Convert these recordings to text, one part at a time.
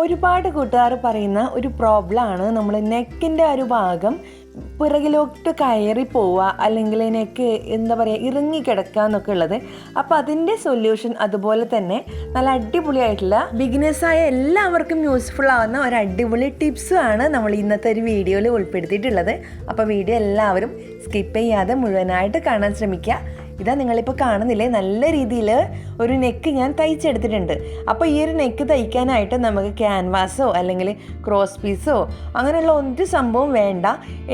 ഒരുപാട് കൂട്ടുകാർ പറയുന്ന ഒരു പ്രോബ്ലമാണ്. നമ്മൾ നെക്കിന്റെ ഒരു ഭാഗം പിറകിലോട്ട് കയറി പോവുക അല്ലെങ്കിൽ നെക്ക് എന്താ പറയുക ഇറങ്ങിക്കിടക്കുക എന്നൊക്കെ ഉള്ളത്. അപ്പോൾ അതിന്റെ സൊല്യൂഷൻ അതുപോലെ തന്നെ നല്ല അടിപൊളിയായിട്ടുള്ള ബിഗിനേഴ്സായ എല്ലാവർക്കും യൂസ്ഫുൾ ആവുന്ന ഒരു അടിപൊളി ടിപ്സും ആണ് നമ്മൾ ഇന്നത്തെ ഒരു വീഡിയോയിൽ ഉൾപ്പെടുത്തിയിട്ടുള്ളത്. അപ്പോൾ വീഡിയോ എല്ലാവരും സ്കിപ്പ് ചെയ്യാതെ മുഴുവനായിട്ട് കാണാൻ ശ്രമിക്കുക. ഇതാ നിങ്ങളിപ്പോൾ കാണുന്നില്ലേ? നല്ല രീതിയിൽ ഒരു നെക്ക് ഞാൻ തയ്ച്ചെടുത്തിട്ടുണ്ട്. അപ്പോൾ ഈ ഒരു നെക്ക് തയ്ക്കാനായിട്ട് നമുക്ക് ക്യാൻവാസോ അല്ലെങ്കിൽ ക്രോസ് പീസോ അങ്ങനെയുള്ള ഒരു സംഭവം വേണ്ട.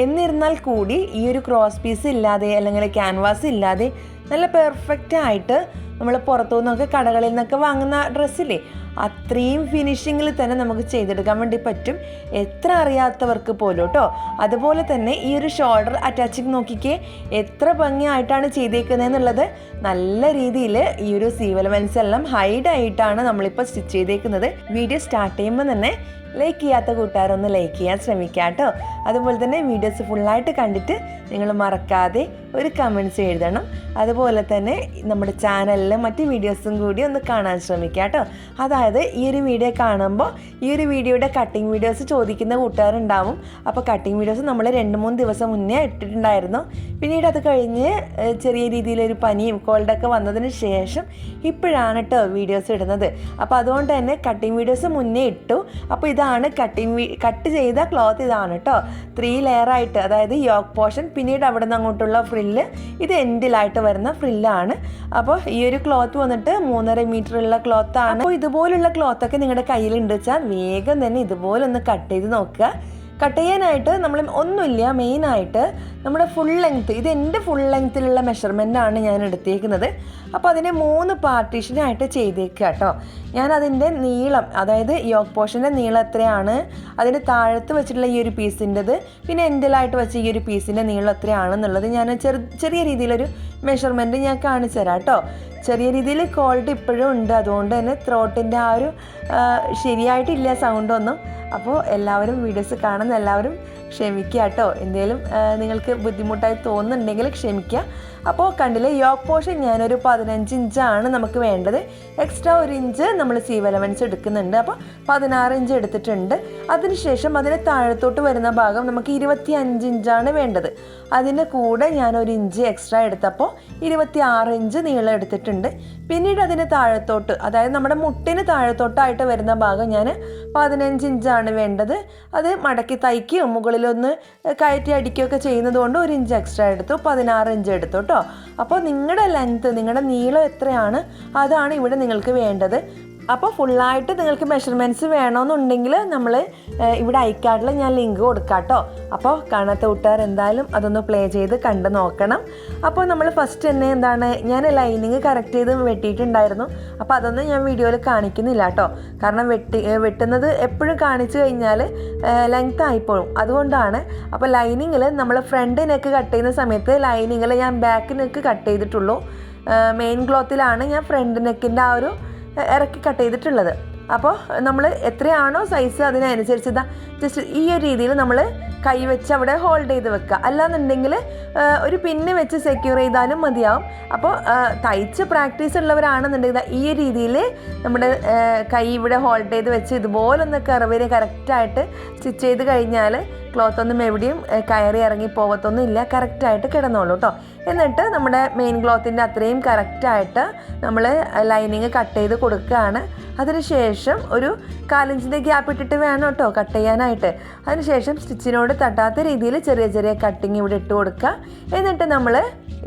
എന്നിരുന്നാൽ കൂടി ഈ ഒരു ക്രോസ് പീസ് ഇല്ലാതെ അല്ലെങ്കിൽ ക്യാൻവാസ് ഇല്ലാതെ നല്ല പെർഫെക്റ്റ് ആയിട്ട് നമ്മൾ പുറത്തു നിന്നൊക്കെ കടകളിൽ നിന്നൊക്കെ വാങ്ങുന്ന ഡ്രസ്സില്ലേ അത്രയും ഫിനിഷിങ്ങിൽ തന്നെ നമുക്ക് ചെയ്തെടുക്കാൻ വേണ്ടി പറ്റും. എത്ര അറിയാത്തവർക്ക് പോലും കേട്ടോ അതുപോലെ തന്നെ ഈ ഒരു ഷോൾഡർ അറ്റാച്ചിങ് നോക്കിക്കേ എത്ര ഭംഗിയായിട്ടാണ് ചെയ്തേക്കുന്നത് എന്നുള്ളത് നല്ല രീതിയിൽ ഈ ഒരു സീവലമെൻസ് എല്ലാം ഹൈഡ് ആയിട്ടാണ് നമ്മളിപ്പോൾ സ്റ്റിച്ച് ചെയ്തേക്കുന്നത്. വീഡിയോ സ്റ്റാർട്ട് ചെയ്യുമ്പോൾ തന്നെ ലൈക്ക് ചെയ്യാത്ത കൂട്ടുകാരൊന്ന് ലൈക്ക് ചെയ്യാൻ ശ്രമിക്കുക കേട്ടോ. അതുപോലെ തന്നെ വീഡിയോസ് ഫുള്ളായിട്ട് കണ്ടിട്ട് നിങ്ങൾ മറക്കാതെ ഒരു കമൻസ് എഴുതണം. അതുപോലെ തന്നെ നമ്മുടെ ചാനലിലെ മറ്റ് വീഡിയോസും കൂടി ഒന്ന് കാണാൻ ശ്രമിക്കുക കേട്ടോ. അതായത് ഈ ഒരു വീഡിയോ കാണുമ്പോൾ ഈ ഒരു വീഡിയോയുടെ കട്ടിങ് വീഡിയോസ് ചോദിക്കുന്ന കൂട്ടുകാരുണ്ടാവും. അപ്പോൾ കട്ടിങ് വീഡിയോസ് നമ്മൾ രണ്ട് മൂന്ന് ദിവസം മുന്നേ ഇട്ടിട്ടുണ്ടായിരുന്നു. പിന്നീട് അത് കഴിഞ്ഞ് ചെറിയ രീതിയിലൊരു പനിയും കോൾഡൊക്കെ വന്നതിന് ശേഷം ഇപ്പോഴാണ് കേട്ടോ വീഡിയോസ് ഇടുന്നത്. അപ്പോൾ അതുകൊണ്ട് തന്നെ കട്ടിങ് വീഡിയോസ് മുന്നേ ഇട്ടു. അപ്പോൾ ഇതാണ് കട്ടിങ് കട്ട് ചെയ്ത ക്ലോത്ത് ഇതാണ് കേട്ടോ ത്രീ ലെയറായിട്ട് അതായത് യോക്ക് പോർഷൻ പിന്നീട് അവിടെ നിന്ന് അങ്ങോട്ടുള്ള ഫ്രില്ല് ഇത് എൻഡിലായിട്ട് വരുന്ന ഫ്രില്ലാണ് അപ്പോൾ ഈ ഒരു ക്ലോത്ത് വന്നിട്ട് മൂന്നര മീറ്റർ ഉള്ള ക്ലോത്ത് ആണ്. അപ്പോൾ ഇതുപോലുള്ള ക്ലോത്തൊക്കെ നിങ്ങളുടെ കയ്യിലുണ്ട് വെച്ചാൽ വേഗം തന്നെ ഇതുപോലെ ഒന്ന് കട്ട് ചെയ്ത് നോക്കുക. കട്ട് ചെയ്യാനായിട്ട് നമ്മൾ ഒന്നുമില്ല മെയിനായിട്ട് നമ്മുടെ ഫുൾ ലെങ്ത്ത് ഇത് എന്റെ ഫുൾ ലെങ്ത്തിലുള്ള മെഷർമെന്റാണ് ഞാൻ എടുത്തേക്കുന്നത്. അപ്പോൾ അതിനെ മൂന്ന് പാർട്ടീഷനായിട്ട് ചെയ്തേക്കുക കേട്ടോ ഞാൻ അതിന്റെ നീളം അതായത് യോക്ക് പോർഷന്റെ നീളം എത്രയാണ് അതിന്റെ താഴത്ത് വെച്ചിട്ടുള്ള ഈ ഒരു പീസിന്റെത് പിന്നെ എൻഡിലായിട്ട് വെച്ച ഈ ഒരു പീസിന്റെ നീളം എത്രയാണെന്നുള്ളത് ഞാൻ ചെറു ചെറിയ രീതിയിലൊരു മെഷർമെന്റ് ഞാൻ കാണിച്ചു തരാം കേട്ടോ ചെറിയ രീതിയിൽ ക്വാളിറ്റി ഇപ്പോഴും ഉണ്ട് അതുകൊണ്ട് തന്നെ ത്രോട്ടിന്റെ ആ ഒരു ശരിയായിട്ടില്ല സൗണ്ടൊന്നും അപ്പോൾ എല്ലാവരും വീഡിയോസ് കാണുന്ന എല്ലാവരും ക്ഷമിക്കുക കേട്ടോ എന്തെങ്കിലും നിങ്ങൾക്ക് ബുദ്ധിമുട്ടായി തോന്നുന്നുണ്ടെങ്കിൽ ക്ഷമിക്കുക അപ്പോൾ കണ്ടില്ലേ യോക്ക് പോർഷൻ ഞാനൊരു പതിനഞ്ച് ഇഞ്ചാണ് നമുക്ക് വേണ്ടത്. എക്സ്ട്രാ ഒരു ഇഞ്ച് നമ്മൾ സീവ് എലവൻസ് എടുക്കുന്നുണ്ട്. അപ്പോൾ പതിനാറ് ഇഞ്ച് എടുത്തിട്ടുണ്ട്. അതിനുശേഷം അതിന് താഴത്തോട്ട് വരുന്ന ഭാഗം നമുക്ക് ഇരുപത്തി അഞ്ച് ഇഞ്ചാണ് വേണ്ടത്. അതിന് കൂടെ ഞാൻ ഒരു ഇഞ്ച് എക്സ്ട്രാ എടുത്തപ്പോൾ ഇരുപത്തി ആറ് ഇഞ്ച് നീളം എടുത്തിട്ടുണ്ട്. പിന്നീട് അതിന് താഴത്തോട്ട് അതായത് നമ്മുടെ മുട്ടിന് താഴത്തോട്ടായിട്ട് വരുന്ന ഭാഗം ഞാൻ പതിനഞ്ച് ഇഞ്ചാണ് വേണ്ടത്. അത് മടക്കി തയ്ക്കുകയും മുകളിലൊന്ന് കയറ്റി അടിക്കുകയൊക്കെ ചെയ്യുന്നത് കൊണ്ട് ഒരു ഇഞ്ച് എക്സ്ട്രാ എടുത്തു. പതിനാറ് ഇഞ്ച് എടുത്തു കേട്ടോ. അപ്പോൾ നിങ്ങളുടെ ലെങ്ത്ത് നിങ്ങളുടെ നീളം എത്രയാണ് അതാണ് ഇവിടെ നിങ്ങൾക്ക് വേണ്ടത്. അപ്പോൾ ഫുള്ളായിട്ട് നിങ്ങൾക്ക് മെഷർമെന്റ്സ് വേണമെന്നുണ്ടെങ്കിൽ നമ്മൾ ഇവിടെ ഐക്കാർഡിൽ ഞാൻ ലിങ്ക് കൊടുക്കാം കേട്ടോ അപ്പോൾ കാണാത്ത കൂട്ടുകാർ എന്തായാലും അതൊന്ന് പ്ലേ ചെയ്ത് കണ്ട് നോക്കണം. അപ്പോൾ നമ്മൾ ഫസ്റ്റ് തന്നെ എന്താണ് ഞാൻ ലൈനിങ് കറക്റ്റ് ചെയ്ത് വെട്ടിയിട്ടുണ്ടായിരുന്നു. അപ്പോൾ അതൊന്നും ഞാൻ വീഡിയോയിൽ കാണിക്കുന്നില്ല കേട്ടോ കാരണം വെട്ടി വെട്ടുന്നത് എപ്പോഴും കാണിച്ചു കഴിഞ്ഞാൽ ലെങ്ത് ആയിപ്പോഴും അതുകൊണ്ടാണ് അപ്പോൾ ലൈനിങ്ങിൽ നമ്മൾ ഫ്രണ്ട് നെക്ക് കട്ട് ചെയ്യുന്ന സമയത്ത് ലൈനിങ്ങിൽ ഞാൻ ബാക്ക് നെക്ക് കട്ട് ചെയ്തിട്ടുള്ളൂ. മെയിൻ ക്ലോത്തിലാണ് ഞാൻ ഫ്രണ്ട് നെക്കിന്റെ ആ ഒരു ഇറക്കി കട്ട് ചെയ്തിട്ടുള്ളത്. അപ്പോൾ നമ്മൾ എത്രയാണോ സൈസ് അതിനനുസരിച്ച് ഇതാ ജസ്റ്റ് ഈ ഒരു രീതിയിൽ നമ്മൾ കൈ വെച്ച് അവിടെ ഹോൾഡ് ചെയ്ത് വെക്കുക. അല്ലാന്നുണ്ടെങ്കിൽ ഒരു പിന്ന് വെച്ച് സെക്യൂർ ചെയ്താലും മതിയാവും. അപ്പോൾ തയ്ച്ച് പ്രാക്ടീസ് ഉള്ളവരാണെന്നുണ്ടെങ്കിൽ ഈ ഒരു രീതിയിൽ നമ്മുടെ കൈ ഇവിടെ ഹോൾഡ് ചെയ്ത് വെച്ച് ഇതുപോലൊന്ന് കറവിനെ കറക്റ്റായിട്ട് സ്റ്റിച്ച് ചെയ്ത് കഴിഞ്ഞാൽ ക്ലോത്ത് ഒന്നും എവിടെയും കയറി ഇറങ്ങി പോകത്തൊന്നും ഇല്ല. കറക്റ്റായിട്ട് കിടന്നോളൂ കേട്ടോ എന്നിട്ട് നമ്മുടെ മെയിൻ ക്ലോത്തിന്റെ അത്രയും കറക്റ്റായിട്ട് നമ്മൾ ലൈനിങ് കട്ട് ചെയ്ത് കൊടുക്കുകയാണ്. അതിനുശേഷം ഒരു കാലഞ്ചിന്റെ ഗ്യാപ്പ് ഇട്ടിട്ട് വേണം കേട്ടോ കട്ട് ചെയ്യാനായിട്ട്. അതിനുശേഷം സ്റ്റിച്ചിനോട് തട്ടാത്ത രീതിയിൽ ചെറിയ ചെറിയ കട്ടിങ് ഇവിടെ ഇട്ട് കൊടുക്കുക. എന്നിട്ട് നമ്മൾ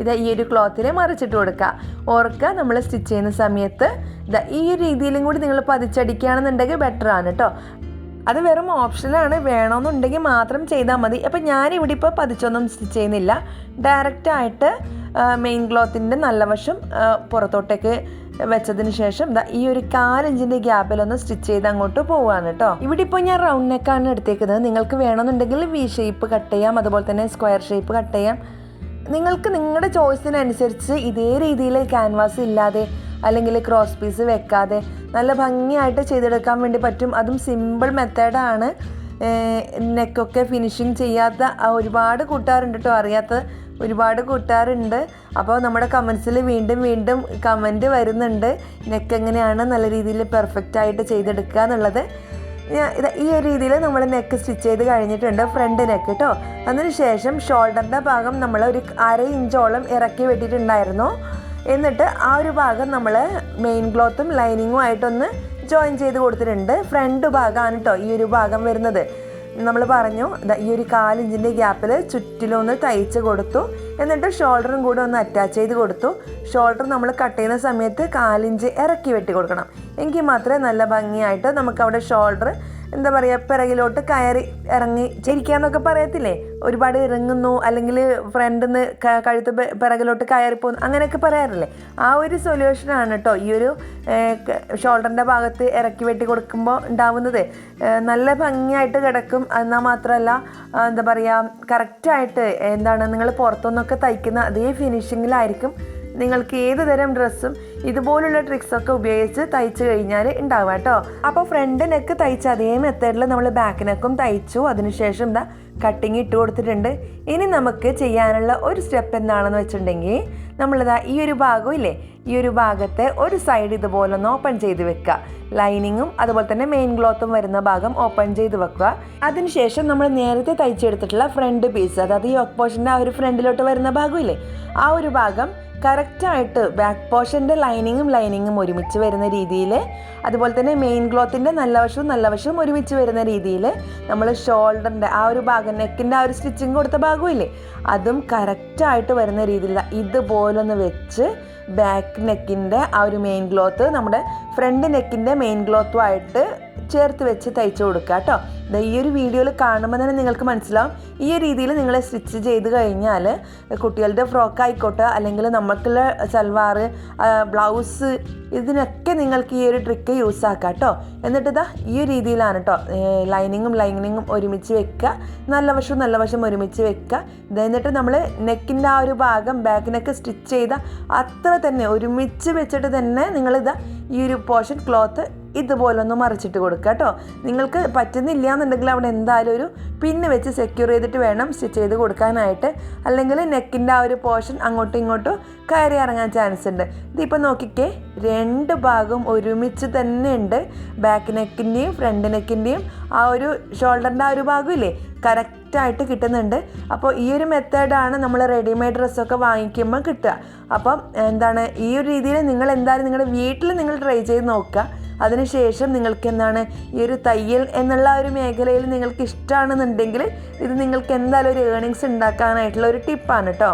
ഇത് ഈ ഒരു ക്ലോത്തിനെ മറിച്ചിട്ട് കൊടുക്കുക. ഓർക്കുക നമ്മൾ സ്റ്റിച്ച് ചെയ്യുന്ന സമയത്ത് ഈ രീതിയിലും കൂടി നിങ്ങൾ പതിച്ചടിക്കുകയാണെന്നുണ്ടെങ്കിൽ ബെറ്ററാണ് കേട്ടോ അത് വെറും ഓപ്ഷനാണ് വേണമെന്നുണ്ടെങ്കിൽ മാത്രം ചെയ്താൽ മതി. അപ്പം ഞാനിവിടെ ഇപ്പോൾ പതിച്ചൊന്നും സ്റ്റിച്ച് ചെയ്യുന്നില്ല. ഡയറക്റ്റായിട്ട് മെയിൻ ക്ലോത്തിന്റെ നല്ല വശം പുറത്തോട്ടേക്ക് വെച്ചതിന് ശേഷം ഈ ഒരു കാലിഞ്ചിന്റെ ഗ്യാപ്പിലൊന്ന് സ്റ്റിച്ച് ചെയ്ത് അങ്ങോട്ട് പോവുകയാണ് കേട്ടോ ഇവിടെ ഇപ്പോൾ ഞാൻ റൗണ്ട് നെക്കാണ് എടുത്തേക്കുന്നത്. നിങ്ങൾക്ക് വേണമെന്നുണ്ടെങ്കിൽ വി ഷേപ്പ് കട്ട് ചെയ്യാം. അതുപോലെ തന്നെ സ്ക്വയർ ഷേപ്പ് കട്ട് ചെയ്യാം. നിങ്ങൾക്ക് നിങ്ങളുടെ ചോയ്സിനനുസരിച്ച് ഇതേ രീതിയിൽ ക്യാൻവാസ് ഇല്ലാതെ അല്ലെങ്കിൽ ക്രോസ് പീസ് വെക്കാതെ നല്ല ഭംഗിയായിട്ട് ചെയ്തെടുക്കാൻ വേണ്ടി പറ്റും. അതും സിമ്പിൾ മെത്തേഡാണ് നെക്കൊക്കെ ഫിനിഷിങ് ചെയ്യാത്ത ഒരുപാട് കൂട്ടുകാരുണ്ട് കേട്ടോ അറിയാത്ത ഒരുപാട് കൂട്ടുകാരുണ്ട്. അപ്പോൾ നമ്മുടെ കമൻസിൽ വീണ്ടും വീണ്ടും കമന്റ് വരുന്നുണ്ട്. നെക്ക് എങ്ങനെയാണ് നല്ല രീതിയിൽ പെർഫെക്റ്റ് ആയിട്ട് ചെയ്തെടുക്കുക എന്നുള്ളത്. ഇത് ഈ ഒരു രീതിയിൽ നമ്മൾ നെക്ക് സ്റ്റിച്ച് ചെയ്ത് കഴിഞ്ഞിട്ടുണ്ട് ഫ്രണ്ട് നെക്ക് കേട്ടോ അതിനുശേഷം ഷോൾഡറിന്റെ ഭാഗം നമ്മൾ ഒരു അര ഇഞ്ചോളം ഇറക്കി വെട്ടിയിട്ടുണ്ടായിരുന്നു. എന്നിട്ട് ആ ഒരു ഭാഗം നമ്മൾ മെയിൻ ക്ലോത്തും ലൈനിങ്ങും ആയിട്ടൊന്ന് ജോയിൻ ചെയ്ത് കൊടുത്തിട്ടുണ്ട്. ഫ്രണ്ട് ഭാഗമാണ് കേട്ടോ ഈ ഒരു ഭാഗം വരുന്നത്. നമ്മൾ പറഞ്ഞു ഈ ഒരു കാലിഞ്ചിന്റെ ഗ്യാപ്പിൽ ചുറ്റിലൊന്ന് തയ്ച്ച് കൊടുത്തു. എന്നിട്ട് ഷോൾഡറും കൂടെ ഒന്ന് അറ്റാച്ച് ചെയ്ത് കൊടുത്തു. ഷോൾഡർ നമ്മൾ കട്ട് ചെയ്യുന്ന സമയത്ത് കാലിഞ്ച് ഇറക്കി വെട്ടി കൊടുക്കണം. എങ്കിൽ മാത്രമേ നല്ല ഭംഗിയായിട്ട് നമുക്ക് അവിടെ ഷോൾഡർ എന്താ പറയുക പിറകിലോട്ട് കയറി ഇറങ്ങി ചിരിക്കാന്നൊക്കെ പറയത്തില്ലേ? ഒരുപാട് ഇറങ്ങുന്നു അല്ലെങ്കിൽ ഫ്രണ്ടിൽ നിന്ന് കഴുത്ത് പിറകിലോട്ട് കയറി പോകുന്നു അങ്ങനെയൊക്കെ പറയാറില്ലേ? ആ ഒരു സൊല്യൂഷനാണ് കേട്ടോ ഈ ഒരു ഷോൾഡറിന്റെ ഭാഗത്ത് ഇറക്കി വെട്ടി കൊടുക്കുമ്പോൾ ഉണ്ടാവുന്നത്. നല്ല ഭംഗിയായിട്ട് കിടക്കും. എന്നാൽ മാത്രമല്ല എന്താ പറയുക കറക്റ്റായിട്ട് എന്താണ് നിങ്ങൾ പുറത്തുനിന്നൊക്കെ തയ്ക്കുന്ന അതേ ഫിനിഷിങ്ങിലായിരിക്കും നിങ്ങൾക്ക് ഏത് തരം ഡ്രസ്സും ഇതുപോലുള്ള ട്രിക്സൊക്കെ ഉപയോഗിച്ച് തയ്ച്ചു കഴിഞ്ഞാൽ ഉണ്ടാവുക കേട്ടോ അപ്പോൾ ഫ്രണ്ട് നെക്ക് തയ്ച്ച അതേ മെത്തേഡിൽ നമ്മൾ ബാക്ക് നെക്കും തയ്ച്ചു. അതിനുശേഷം എന്താ കട്ടിങ് ഇട്ട് കൊടുത്തിട്ടുണ്ട്. ഇനി നമുക്ക് ചെയ്യാനുള്ള ഒരു സ്റ്റെപ്പ് എന്താണെന്ന് വെച്ചിട്ടുണ്ടെങ്കിൽ നമ്മളിതാ ഈ ഒരു ഭാഗം ഇല്ലേ ഈ ഒരു ഭാഗത്തെ ഒരു സൈഡ് ഇതുപോലെ ഒന്ന് ഓപ്പൺ ചെയ്ത് വെക്കുക. ലൈനിങ്ങും അതുപോലെ തന്നെ മെയിൻ ക്ലോത്തും വരുന്ന ഭാഗം ഓപ്പൺ ചെയ്ത് വെക്കുക. അതിനുശേഷം നമ്മൾ നേരത്തെ തയ്ച്ചെടുത്തിട്ടുള്ള ഫ്രണ്ട് പീസ് അതായത് ഈ യോക്ക് പോർഷന്റെ ആ ഒരു ഫ്രണ്ടിലോട്ട് വരുന്ന ഭാഗം ഇല്ലേ ആ ഒരു ഭാഗം കറക്റ്റായിട്ട് ബാക്ക് പോർഷന്റെ ലൈനിങ്ങും ലൈനിങ്ങും ഒരുമിച്ച് വരുന്ന രീതിയിൽ അതുപോലെ തന്നെ മെയിൻ ക്ലോത്തിന്റെ നല്ല വശവും നല്ല വശവും ഒരുമിച്ച് വരുന്ന രീതിയിൽ നമ്മൾ ഷോൾഡറിന്റെ ആ ഒരു ഭാഗം നെക്കിന്റെ ആ ഒരു സ്റ്റിച്ചിങ് കൊടുത്ത ഭാഗമില്ലേ അതും കറക്റ്റായിട്ട് വരുന്ന രീതിയിൽ ഇതുപോലൊന്ന് വെച്ച് ബാക്ക് നെക്കിന്റെ ആ ഒരു മെയിൻ ക്ലോത്ത് നമ്മുടെ ഫ്രണ്ട് നെക്കിന്റെ മെയിൻ ക്ലോത്തുമായിട്ട് ചേർത്ത് വെച്ച് തയ്ച്ചു കൊടുക്കുക കേട്ടോ ഈ ഒരു വീഡിയോയിൽ കാണുമ്പോൾ തന്നെ നിങ്ങൾക്ക് മനസ്സിലാവും. ഈ രീതിയിൽ നിങ്ങൾ സ്റ്റിച്ച് ചെയ്ത് കഴിഞ്ഞാൽ കുട്ടികളുടെ ഫ്രോക്ക് ആയിക്കോട്ടെ അല്ലെങ്കിൽ നമുക്കുള്ള സൽവാർ ബ്ലൗസ് ഇതിനൊക്കെ നിങ്ങൾക്ക് ഈ ഒരു ട്രിക്ക് യൂസ് ആക്കാം കേട്ടോ എന്നിട്ട് ഇതാ ഈ രീതിയിലാണ് കേട്ടോ ലൈനിങ്ങും ലൈനിങ്ങും ഒരുമിച്ച് വെക്കുക നല്ല വശവും നല്ല വശം ഒരുമിച്ച് വെക്കുക എന്നിട്ട് നമ്മൾ നെക്കിന്റെ ആ ഒരു ഭാഗം ബാക്ക് നെക്ക് സ്റ്റിച്ച് ചെയ്ത അത്ര തന്നെ ഒരുമിച്ച് വെച്ചിട്ട് തന്നെ നിങ്ങളിത് ഈ ഒരു പോർഷൻ ക്ലോത്ത് ഇതുപോലെ ഒന്ന് മറിച്ചിട്ട് കൊടുക്കുക കേട്ടോ. നിങ്ങൾക്ക് പറ്റുന്നില്ല എന്നുണ്ടെങ്കിൽ അവിടെ എന്തായാലും ഒരു പിന്ന് വെച്ച് സെക്യൂർ ചെയ്തിട്ട് വേണം സ്റ്റിച്ച് ചെയ്ത് കൊടുക്കാനായിട്ട്. അല്ലെങ്കിൽ നെക്കിന്റെ ആ ഒരു പോർഷൻ അങ്ങോട്ടും ഇങ്ങോട്ടും കയറി ഇറങ്ങാൻ ചാൻസ് ഉണ്ട്. ഇതിപ്പോൾ നോക്കിക്കേ രണ്ട് ഭാഗവും ഒരുമിച്ച് തന്നെ ഉണ്ട്. ബാക്ക് നെക്കിന്റെയും ഫ്രണ്ട് നെക്കിന്റെയും ആ ഒരു ഷോൾഡറിന്റെ ആ ഒരു ഭാഗമില്ലേ കറക്റ്റായിട്ട് കിട്ടുന്നുണ്ട്. അപ്പോൾ ഈ ഒരു മെത്തേഡാണ് നമ്മൾ റെഡിമെയ്ഡ് ഡ്രസ്സൊക്കെ വാങ്ങിക്കുമ്പോൾ കിട്ടുക. അപ്പം എന്താണ് ഈ ഒരു രീതിയിൽ നിങ്ങൾ എന്തായാലും നിങ്ങളുടെ വീട്ടിൽ നിങ്ങൾ ട്രൈ ചെയ്ത് നോക്കുക. അതിനുശേഷം നിങ്ങൾക്ക് എന്താണ് ഈ ഒരു തയ്യൽ എന്നുള്ള ഒരു മേഖലയിൽ നിങ്ങൾക്ക് ഇഷ്ടമാണെന്നുണ്ടെങ്കിൽ ഇത് നിങ്ങൾക്ക് എന്തായാലും ഒരു ഏണിങ്സ് ഉണ്ടാക്കാനായിട്ടുള്ള ഒരു ടിപ്പാണ് കേട്ടോ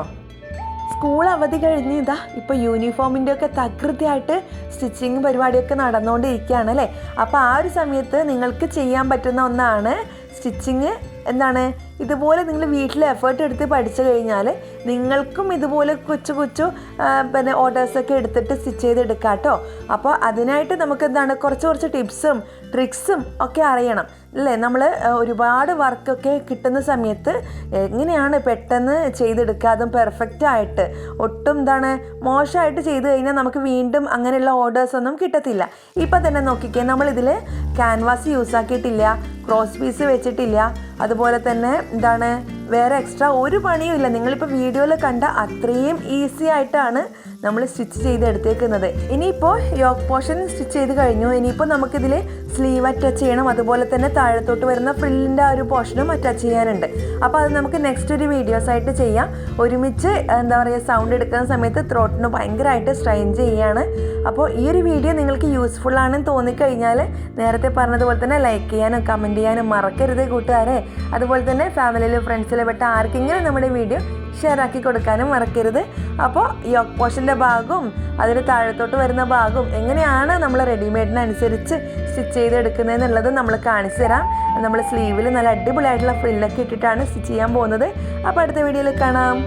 സ്കൂൾ അവധി കഴിഞ്ഞ് ഇതാ ഇപ്പോൾ യൂണിഫോമിന്റെ ഒക്കെ തകൃതിയായിട്ട് സ്റ്റിച്ചിങ് പരിപാടിയൊക്കെ നടന്നുകൊണ്ടിരിക്കുകയാണ് അല്ലേ? അപ്പോൾ ആ ഒരു സമയത്ത് നിങ്ങൾക്ക് ചെയ്യാൻ പറ്റുന്ന ഒന്നാണ് സ്റ്റിച്ചിങ് എന്താണ്? ഇതുപോലെ നിങ്ങൾ വീട്ടിൽ എഫേർട്ട് എടുത്ത് പഠിച്ചു കഴിഞ്ഞാൽ നിങ്ങൾക്കും ഇതുപോലെ കൊച്ചു കൊച്ചു പിന്നെ ഓർഡേഴ്സൊക്കെ എടുത്തിട്ട് സ്റ്റിച്ച് ചെയ്ത് എടുക്കാം കേട്ടോ. അപ്പോൾ അതിനായിട്ട് നമുക്ക് എന്താണ്? കുറച്ച് കുറച്ച് ടിപ്സും ട്രിക്സും ഒക്കെ അറിയണം. അല്ലേ? നമ്മൾ ഒരുപാട് വർക്കൊക്കെ കിട്ടുന്ന സമയത്ത് എങ്ങനെയാണ് പെട്ടെന്ന് ചെയ്തെടുക്കുക? അതും പെർഫെക്റ്റ് ആയിട്ട്. ഒട്ടും എന്താണ്? മോശമായിട്ട് ചെയ്ത് കഴിഞ്ഞാൽ നമുക്ക് വീണ്ടും അങ്ങനെയുള്ള ഓർഡേഴ്സ് ഒന്നും കിട്ടത്തില്ല. ഇപ്പം തന്നെ നോക്കിക്കേ നമ്മളിതിൽ ക്യാൻവാസ് യൂസ് ആക്കിയിട്ടില്ല ക്രോസ് പീസ് വെച്ചിട്ടില്ല അതുപോലെ തന്നെ എന്താണ് വേറെ എക്സ്ട്രാ ഒരു പണിയും ഇല്ല നിങ്ങളിപ്പോൾ വീഡിയോയിൽ കണ്ട അത്രയും ഈസി ആയിട്ടാണ് നമ്മൾ സ്റ്റിച്ച് ചെയ്ത് എടുത്തേക്കുന്നത്. ഇനിയിപ്പോൾ യോക്ക് പോർഷൻ സ്റ്റിച്ച് ചെയ്ത് കഴിഞ്ഞു. ഇനിയിപ്പോൾ നമുക്കിതിൽ സ്ലീവ് അറ്റാച്ച് ചെയ്യണം. അതുപോലെ തന്നെ താഴത്തോട്ട് വരുന്ന ഫ്രില്ലിന്റെ ആ ഒരു പോർഷനും അറ്റാച്ച് ചെയ്യാനുണ്ട്. അപ്പോൾ അത് നമുക്ക് നെക്സ്റ്റ് ഒരു വീഡിയോസ് ആയിട്ട് ചെയ്യാം. ഒരുമിച്ച് എന്താ പറയുക സൗണ്ട് എടുക്കുന്ന സമയത്ത് ത്രോട്ടിന് ഭയങ്കരമായിട്ട് സ്ട്രെയിൻ ചെയ്യാണ്. അപ്പോൾ ഈ ഒരു വീഡിയോ നിങ്ങൾക്ക് യൂസ്ഫുൾ ആണെന്ന് തോന്നിക്കഴിഞ്ഞാൽ നേരത്തെ പറഞ്ഞതുപോലെ തന്നെ ലൈക്ക് ചെയ്യാനും കമന്റ് ചെയ്യാനും മറക്കരുത് കൂട്ടുകാരെ. അതുപോലെ തന്നെ ഫാമിലിയിലും ഫ്രണ്ട്സിലും പെട്ട ആർക്കെങ്കിലും നമ്മുടെ വീഡിയോ ഷെയർ ആക്കി കൊടുക്കാനും മറക്കരുത്. അപ്പോൾ ഈ പോഷന്റെ ഭാഗവും അതിന് താഴത്തോട്ട് വരുന്ന ഭാഗവും എങ്ങനെയാണ് നമ്മൾ റെഡിമെയ്ഡിനനുസരിച്ച് സ്റ്റിച്ച് ചെയ്തെടുക്കുന്നത് എന്നുള്ളത് നമ്മൾ കാണിച്ചു തരാം. നമ്മൾ സ്ലീവിൽ നല്ല അടിപൊളിയായിട്ടുള്ള ഫ്രില്ലൊക്കെ ഇട്ടിട്ടാണ് സ്റ്റിച്ച് ചെയ്യാൻ പോകുന്നത്. അപ്പോൾ അടുത്ത വീഡിയോയിൽ കാണാം.